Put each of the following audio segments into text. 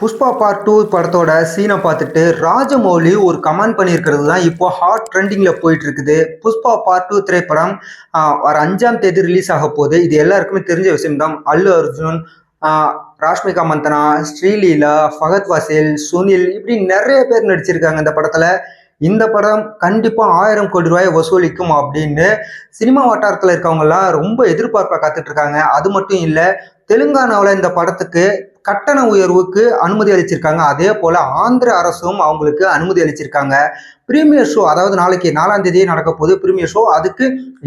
Pushpa part two படத்தோட சீனை பார்த்துட்டு ராஜமௌலி ஒரு கமெண்ட் பண்ணியிருக்கிறது தான் இப்போ ஹாட் ட்ரெண்டிங்கில் போயிட்டு இருக்குது புஷ்பா பார்ட் டூ திரைப்படம் வர அஞ்சாம் தேதி ரிலீஸ் ஆக போகுது. இது எல்லாருக்குமே தெரிஞ்ச விஷயம்தான் அல்லு அர்ஜுன் ராஷ்மிகா மந்தனா ஸ்ரீலீலா ஃபகத் வாசில் சுனில் இப்படி நிறைய பேர் நடிச்சிருக்காங்க இந்த படத்தில். இந்த படம் கண்டிப்பாக ஆயிரம் கோடி ரூபாயை வசூலிக்கும் அப்படின்னு சினிமா வட்டாரத்தில் இருக்கவங்கலாம் ரொம்ப எதிர்பார்ப்பாக காத்துட்ருக்காங்க அது மட்டும் இல்லை தெலுங்கானாவில் இந்த படத்துக்கு கட்டண உயர்வுக்கு அனுமதி அளிச்சிருக்காங்க. அதே போல ஆந்திர அரசும் அவங்களுக்கு அனுமதி அளிச்சிருக்காங்க. பிரீமியர் ஷோ அதாவது நாளைக்கு நாலாம் தேதியே நடக்க போகுது பிரீமியர் ஷோ. அதுக்கு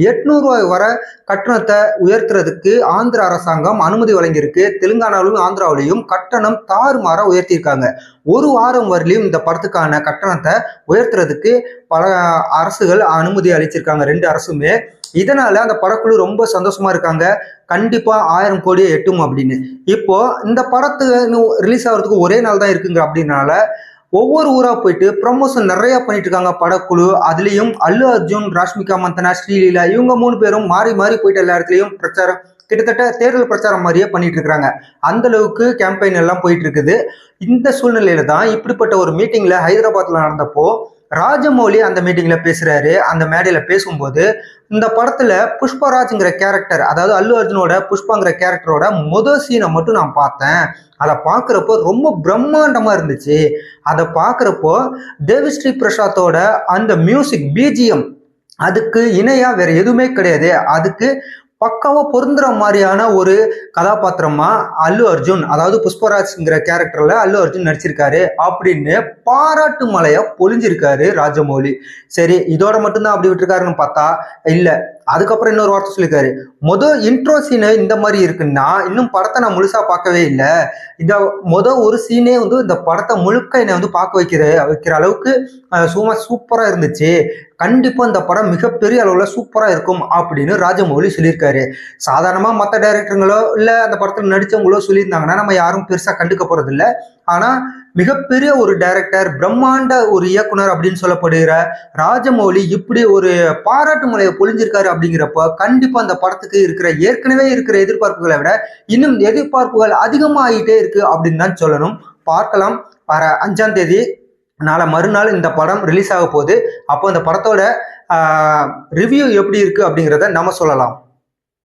எட்நூறுவாய் வர கட்டணத்தை உயர்த்துறதுக்கு ஆந்திர அரசாங்கம் அனுமதி வழங்கியிருக்கு. தெலுங்கானாவிலும் ஆந்திராவிலையும் கட்டணம் தாறுமாற உயர்த்தியிருக்காங்க. ஒரு வாரம் வரலையும் இந்த படத்துக்கான கட்டணத்தை உயர்த்துறதுக்கு பல அரசுகள் அனுமதி அளிச்சிருக்காங்க. ரெண்டு அரசுமே. இதனால அந்த படக்குழு ரொம்ப சந்தோஷமா இருக்காங்க. கண்டிப்பாக ஆயிரம் கோடியை எட்டும் அப்படின்னு. இப்போது இந்த படத்துக்கு ரிலீஸ் ஆகிறதுக்கு ஒரே நாள் தான் இருக்குங்கிற அப்படின்னால ஒவ்வொரு ஊராக போயிட்டு ப்ரமோஷன் நிறையா பண்ணிட்டு இருக்காங்க படக்குழு. அதுலேயும் அல்லு அர்ஜுன் ராஷ்மிகா மந்தனா ஸ்ரீலீலா இவங்க மூணு பேரும் மாறி மாறி போயிட்டு எல்லா இடத்துலையும் பிரச்சாரம் கிட்டத்தட்ட தேர்தல் பிரச்சாரம் மாதிரியே பண்ணிட்டு இருக்காங்க. அந்த அளவுக்கு கேம்பெயின் எல்லாம் போயிட்டு இருக்குது. இந்த சூழ்நிலையில தான் இப்படிப்பட்ட ஒரு மீட்டிங்ல ஹைதராபாத்ல நடந்தப்போ ராஜமௌலி அந்த மீட்டிங்கில் பேசுகிறாரு அந்த மேடையில் பேசும்போது இந்த படத்தில் புஷ்பராஜ்ங்கிற கேரக்டர் அதாவது அல்லு அர்ஜுனோட புஷ்பாங்கிற கேரக்டரோட முத சீனை மட்டும் நான் பார்த்தேன். அதை பார்க்குறப்போ ரொம்ப பிரம்மாண்டமாக இருந்துச்சு. அதை பார்க்குறப்போ தேவிஸ்ரீ பிரசாத்தோட அந்த மியூசிக் பிஜிஎம் அதுக்கு இணையாக வேற எதுவுமே கிடையாது. அதுக்கு பக்காவாக பொருந்துற மாதிரியான ஒரு கதாபாத்திரமா அல்லு அர்ஜுன் அதாவது புஷ்பராஜ்ங்கிற கேரக்டரில் அல்லு அர்ஜுன் நடிச்சிருக்காரு அப்படின்னு பாராட்டு மலையாக பொழிஞ்சிருக்காரு ராஜமௌலி. சரி இதோட மட்டும்தான் அப்படி விட்டுருக்காருன்னு பார்த்தா இல்லை. அதுக்கப்புறம் இன்னொரு வார்த்தை சொல்லியிருக்காரு. மொதல் இன்ட்ரோ சீனு இந்த மாதிரி இருக்குன்னா இன்னும் படத்தை நான் முழுசா பார்க்கவே இல்லை. இந்த மொதல் ஒரு சீனே வந்து இந்த படத்தை முழுக்க என்னை வந்து பார்க்க வைக்கிற வைக்கிற அளவுக்கு சும்மா சூப்பராக இருந்துச்சு. கண்டிப்பாக இந்த படம் மிகப்பெரிய அளவில் சூப்பராக இருக்கும் அப்படின்னு ராஜமௌலி சொல்லியிருக்காரு. சாதாரணமாக மற்ற டைரக்டருங்களோ இல்லை அந்த படத்தில் நடிச்சவங்களோ சொல்லியிருந்தாங்கன்னா நம்ம யாரும் பெருசாக கண்டுக்க போகிறதில்ல ஆனா மிகப்பெரிய ஒரு டைரக்டர் பிரம்மாண்ட ஒரு இயக்குனர் அப்படின்னு சொல்லப்படுகிற ராஜமௌலி இப்படி ஒரு பாராட்டு முறையை பொழிஞ்சிருக்காரு அப்படிங்கிறப்ப கண்டிப்பா அந்த படத்துக்கு இருக்கிற ஏற்கனவே இருக்கிற எதிர்பார்ப்புகளை விட இன்னும் எதிர்பார்ப்புகள் அதிகமாகிட்டே இருக்கு அப்படின்னு தான் சொல்லணும். பார்க்கலாம். வர அஞ்சாம் தேதி நாளை மறுநாள் இந்த படம் ரிலீஸ் ஆக போகுது. அப்போ அந்த படத்தோட ரிவ்யூ எப்படி இருக்கு அப்படிங்கிறத நம்ம சொல்லலாம்.